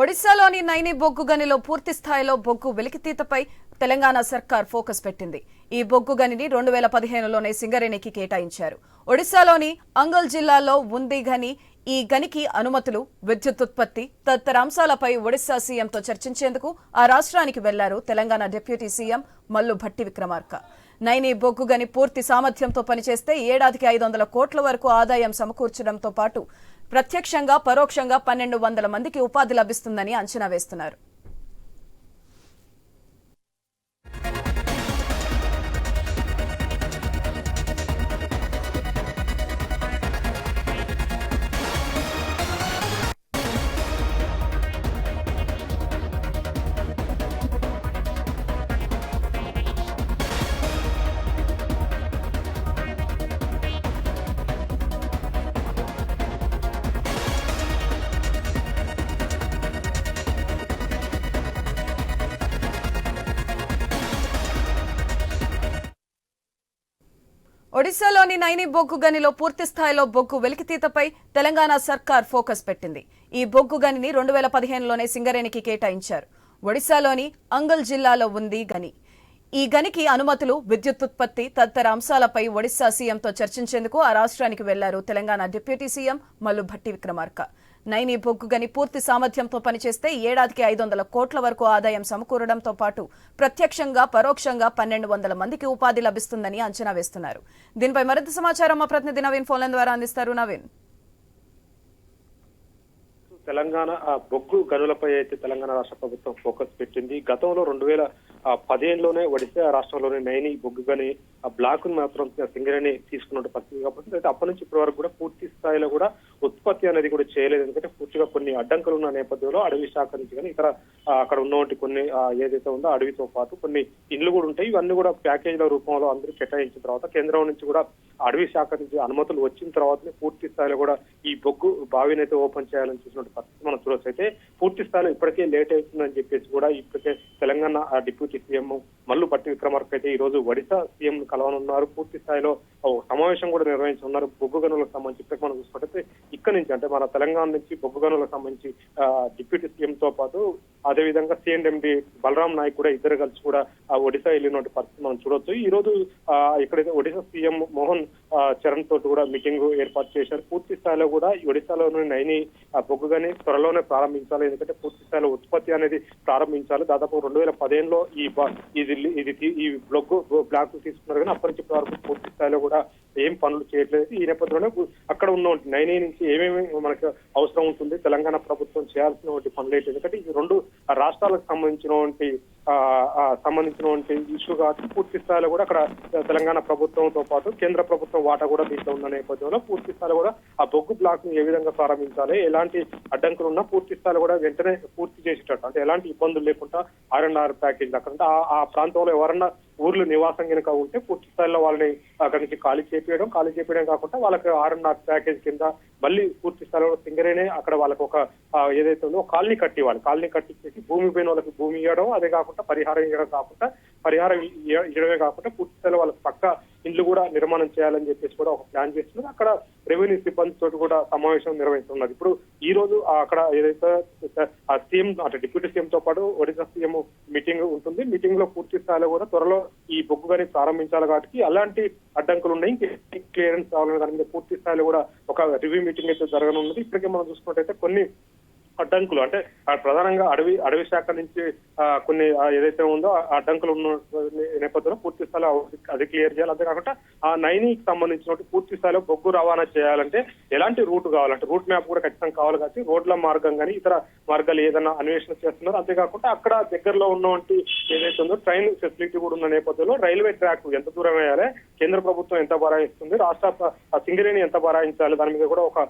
ఒడిశాలోని నైని బొగ్గు గనిలో పూర్తి స్థాయిలో బొగ్గు వెలికితీతపై తెలంగాణ సర్కార్ ఫోకస్ పెట్టింది. ఈ బొగ్గు గనిని రెండు వేల పదిహేనులోనే సింగరేణికి కేటాయించారు. ఒడిశాలోని అంగల్ జిల్లాలో ఉంది గని ఈ గనికి అనుమతులు విద్యుత్ ఉత్పత్తి తదితర అంశాలపై ఒడిశా సీఎంతో చర్చించేందుకు ఆ రాష్ట్రానికి వెళ్ళారు తెలంగాణ డిప్యూటీ సీఎం మల్లు భట్టి విక్రమార్క. నైని బొగ్గు గని పూర్తి సామర్థ్యంతో పనిచేస్తే ఏడాదికి ఐదు వందల కోట్ల వరకు ఆదాయం సమకూర్చడంతో పాటు ప్రత్యక్షంగా పరోక్షంగా పన్నెండు వందల మందికి ఉపాధి లభిస్తుందని అంచనా వేస్తున్నారు. ఒడిశాలోని నైని బొగ్గు గనిలో పూర్తి స్థాయిలో బొగ్గు వెలికితీతపై తెలంగాణ సర్కార్ ఫోకస్ పెట్టింది. ఈ బొగ్గు గనిని రెండు వేల పదిహేనులోనే సింగరేణికి కేటాయించారు. ఒడిశాలోని అంగల్ జిల్లాలో ఉంది గని. ఈ గనికి అనుమతులు విద్యుత్ ఉత్పత్తి తదితర అంశాలపై ఒడిశా సీఎంతో చర్చించేందుకు ఆ రాష్ట్రానికి వెళ్ళారు తెలంగాణ డిప్యూటీ సీఎం మల్లు భట్టి విక్రమార్క. నైని బొగ్గు గని పూర్తి సామర్థ్యంతో పనిచేస్తే ఏడాదికి ఐదు వందల కోట్ల వరకు ఆదాయం సమకూరడంతో పాటు ప్రత్యక్షంగా పరోక్షంగా పన్నెండు వందల మందికి ఉపాధి లభిస్తుందని అంచనా వేస్తున్నారు. దీనిపై మరింత సమాచారం మా ప్రతినిధి నవీన్ ఫోన్ ద్వారా అందిస్తారు. నవీన్. తెలంగాణ బొగ్గు గనులపై అయితే తెలంగాణ రాష్ట్ర ప్రభుత్వం ఫోకస్ పెట్టింది. గతంలో రెండు వేల పదిహేనులోనే ఒడిశా రాష్ట్రంలోనే నైని బొగ్గుగని ఆ బ్లాక్ మాత్రం సింగరేణి తీసుకున్న పరిస్థితి కాబట్టి అయితే అప్పటి నుంచి ఇప్పటి వరకు కూడా పూర్తి స్థాయిలో కూడా ఉత్పత్తి అనేది కూడా చేయలేదు. ఎందుకంటే పూర్తిగా కొన్ని అడ్డంకులు ఉన్న నేపథ్యంలో అడవి శాఖ నుంచి కానీ ఇతర అక్కడ ఉన్నటువంటి కొన్ని ఏదైతే ఉందో అడవితో పాటు కొన్ని ఇండ్లు కూడా ఉంటాయి. ఇవన్నీ కూడా ప్యాకేజీల రూపంలో అందరూ కేటాయించిన తర్వాత కేంద్రం నుంచి కూడా అడవి శాఖ నుంచి అనుమతులు వచ్చిన తర్వాతనే పూర్తి స్థాయిలో కూడా ఈ బొగ్గు బావిని అయితే ఓపెన్ చేయాలని చూసినటువంటి పరిస్థితి మనం చూడొచ్చు. అయితే పూర్తి స్థాయిలో ఇప్పటికే లేట్ అవుతుందని చెప్పేసి కూడా ఇప్పటికే Telangana deputy deputy CM Mallu Bhatti Vikramarka అయితే ఈ రోజు ఒడిశా సీఎం కలవనున్నారు. పూర్తి స్థాయిలో ఓ సమావేశం కూడా నిర్వహించనున్నారు. బొగ్గు గనులకు సంబంధించి ఇప్పటికి మనం చూసుకుంటే ఇక్కడ నుంచి అంటే మన తెలంగాణ నుంచి బొగ్గు గనులకు సంబంధించి డిప్యూటీ సీఎం తో పాటు అదేవిధంగా సిఎండి బలరాం నాయక్ కూడా ఇద్దరు కలిసి కూడా ఒడిశా వెళ్ళినటువంటి పరిస్థితి మనం చూడొచ్చు. ఈ రోజు ఇక్కడైతే ఒడిశా సీఎం మోహన్ చరణ్ తోటి కూడా మీటింగ్ ఏర్పాటు చేశారు. పూర్తి స్థాయిలో కూడా ఒడిశాలోని నైని బొగ్గు గని త్వరలోనే ప్రారంభించాలి. ఎందుకంటే పూర్తి స్థాయిలో ఉత్పత్తి అనేది ప్రారంభించాలి. దాదాపు రెండు వేల పదిహేనులో ఈ ఈ ఇది ఇది ఈ బొగ్గు బ్లాక్ తీసుకున్నారు కానీ అప్పటి నుంచి వరకు పూర్తి స్థాయిలో కూడా ఏం పనులు చేయట్లేదు. ఈ నేపథ్యంలో అక్కడ ఉన్న నైన్ నుంచి ఏమేమి మనకు అవసరం ఉంటుంది తెలంగాణ ప్రభుత్వం చేయాల్సిన పనులు ఏంటి? ఎందుకంటే ఈ రెండు రాష్ట్రాలకు సంబంధించినటువంటి ఆ, సంబంధించినటువంటి ఇష్యూ కాబట్టి పూర్తి స్థాయిలో కూడా అక్కడ తెలంగాణ ప్రభుత్వంతో పాటు కేంద్ర ప్రభుత్వం వాటా కూడా దీంట్లో ఉన్న నేపథ్యంలో పూర్తి స్థాయిలో కూడా ఆ బొగ్గు బ్లాక్ ఏ విధంగా ప్రారంభించాలి ఎలాంటి అడ్డంకులు ఉన్నా పూర్తి స్థాయిలో కూడా వెంటనే పూర్తి చేసేటట్టు. అంటే ఎలాంటి ఇబ్బందులు లేకుండా ఆర్ అండ్ ఆర్ ప్యాకేజ్ అక్కడ. ఆ- ఆ ప్రాంతంలో ఎవరన్నా ఊర్లు నివాసం కనుక ఉంటే పూర్తి స్థాయిలో వాళ్ళని అక్కడి నుంచి ఖాళీ చేపించడం ఖాళీ చేపించడం కాకుండా వాళ్ళకి ఆర్ఎన్ఆర్ ప్యాకేజ్ కింద మళ్ళీ పూర్తి స్థాయిలో సింగరేనే అక్కడ వాళ్ళకి ఒక ఏదైతే ఉందో కాలనీ కట్టి వాళ్ళు కాలనీ కట్టించేసి భూమి పోయిన వాళ్ళకి భూమి ఇవ్వడం అదే కాకుండా పరిహారం ఇవ్వడం కాకుండా పరిహారం ఇవ్వడమే కాకుండా పూర్తి స్థాయిలో వాళ్ళకి పక్క ఇండ్లు కూడా నిర్మాణం చేయాలని చెప్పేసి కూడా ఒక ప్లాన్ చేస్తున్నారు. అక్కడ రెవెన్యూ సిబ్బంది కూడా సమావేశం నిర్వహిస్తున్నారు. ఇప్పుడు ఈ రోజు అక్కడ ఏదైతే ఆ సీఎం అంటే డిప్యూటీ సీఎం తో పాటు ఒడిశా సీఎం మీటింగ్ ఉంటుంది. మీటింగ్లో పూర్తి స్థాయిలో కూడా త్వరలో ఈ బొగ్గు కానీ ప్రారంభించాలి కాబట్టి అలాంటి అడ్డంకులు ఉన్నాయి. ఇంకే క్లియరెన్స్ కావాలనే దాని మీద పూర్తి స్థాయిలో కూడా ఒక రివ్యూ మీటింగ్ అయితే జరగనున్నది. ఇప్పటికే మనం చూసుకున్నట్టయితే కొన్ని అడ్డంకులు అంటే ప్రధానంగా అడవి అడవి శాఖ నుంచి కొన్ని ఏదైతే ఉందో ఆ అడ్డంకులు ఉన్న నేపథ్యంలో పూర్తి స్థాయిలో అది క్లియర్ చేయాలి. అంతేకాకుండా ఆ నైనికి సంబంధించిన పూర్తి స్థాయిలో బొగ్గు రవాణా చేయాలంటే ఎలాంటి రూట్ కావాలంటే రూట్ మ్యాప్ కూడా ఖచ్చితంగా కావాలి కాబట్టి రోడ్ల మార్గం కానీ ఇతర మార్గాలు ఏదైనా అన్వేషణ చేస్తున్నారు. అంతేకాకుండా అక్కడ దగ్గరలో ఉన్నటువంటి ఏదైతే ఉందో ట్రైన్ ఫెసిలిటీ కూడా ఉన్న నేపథ్యంలో రైల్వే ట్రాక్ ఎంత దూరం వేయాలి కేంద్ర ప్రభుత్వం ఎంత బరాయిస్తుంది రాష్ట్ర సింగరేణి ఎంత బరాయించాలి దాని మీద కూడా ఒక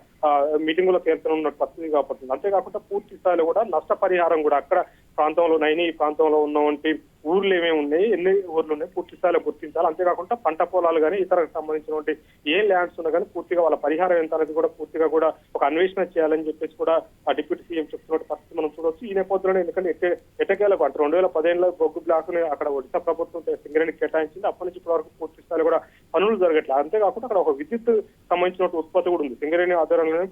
మీటింగ్లో పేర్కొన్న పరిస్థితి కాబట్టి అంతేకాకుండా పూర్తి స్థాయిలో కూడా నష్టపరిహారం కూడా అక్కడ ప్రాంతంలో నైని ప్రాంతంలో ఉన్నటువంటి ఊర్లు ఏమేమి ఉన్నాయి ఎన్ని ఊర్లు ఉన్నాయి పూర్తి స్థాయిలో గుర్తించాలి. అంతేకాకుండా పంట పొలాలు కానీ ఇతర సంబంధించినటువంటి ఏ ల్యాండ్స్ ఉన్నా కానీ పూర్తిగా వాళ్ళ పరిహారం ఎంత అనేది కూడా పూర్తిగా కూడా ఒక అన్వేషణ చేయాలని చెప్పేసి కూడా ఆ డిప్యూటీ సీఎం చెప్తున్న పరిస్థితి మనం చూడొచ్చు. ఈ నేపథ్యంలో ఎందుకంటే ఎట్టే ఎట్టకేలకు అంటే రెండు వేల పదిహేనులో బొగ్గు బ్లాక్ని అక్కడ ఒడిశా ప్రభుత్వం సింగరేణి కేటాయించింది. అప్పటి నుంచి ఇప్పటి వరకు పూర్తి స్థాయిలో కూడా పనులు జరగట్లేదు అంతేకాకుండా అక్కడ ఒక విద్యుత్ సంబంధించిన ఉత్పత్తి కూడా ఉంది. సింగరేణి ఆధ్వర్యంలోనే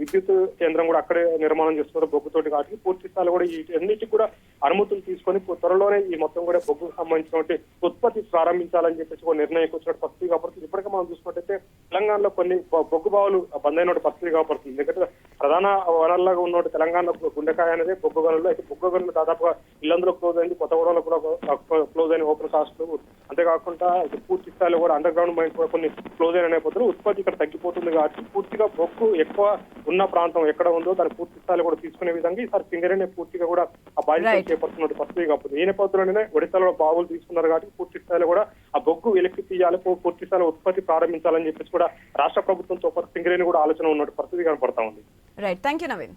విద్యుత్ కేంద్రం కూడా అక్కడే నిర్మాణం చేస్తున్నారు బొగ్గుతోటి కాబట్టి పూర్తి స్థాయిలో కూడా ఈ అన్నిటికీ కూడా అనుమతులు తీసుకొని త్వరలోనే ఈ మొత్తం కూడా బొగ్గుకు సంబంధించినటువంటి ఉత్పత్తి ప్రారంభించాలని చెప్పేసి ఒక నిర్ణయం వచ్చినట్టు పరిస్థితి కాబట్టి ఇప్పటికే మనం చూసుకున్నట్టయితే తెలంగాణలో కొన్ని బొగ్గు బావులు బంద్ అయినటువంటి పరిస్థితి కాబడుతుంది ఎందుకంటే ప్రధాన వనరులాగా ఉన్న తెలంగాణలో గుండెకాయ అనేది బొగ్గు గనులు అయితే బొగ్గు గనులు దాదాపుగా ఇల్లందులో క్లోజ్ అయింది కొత్తగూడలో కూడా క్లోజ్ అయిన ఓపెన్ కాస్ట్ అంతేకాకుండా పూర్తి స్థాయిలో కూడా అండర్ గ్రౌండ్ మైన్స్ కూడా కొన్ని క్లోజ్ అయిన నేపథ్యంలో ఉత్పత్తి ఇక్కడ తగ్గిపోతుంది కాబట్టి పూర్తిగా బొగ్గు ఎక్కువ ఉన్న ప్రాంతం ఎక్కడ ఉందో దాని పూర్తి స్థాయిలో కూడా తీసుకునే విధంగా ఈసారి సింగరేణి పూర్తిగా కూడా ఆ బాధ్యత Right. చేపడుతున్న పరిస్థితి కాబట్టి ఈ నేపథ్యంలోనే ఒడిశాలో బావులు తీసుకున్నారు కాబట్టి పూర్తి స్థాయిలో కూడా ఆ బొగ్గు వెలికి తీయాలి పూర్తి స్థాయిలో ఉత్పత్తి ప్రారంభించాలని చెప్పేసి కూడా రాష్ట్ర ప్రభుత్వంతో పాటు సింగరేణి కూడా ఆలోచన ఉన్న పరిస్థితి కనపడతా ఉంది. Right thank you Naveen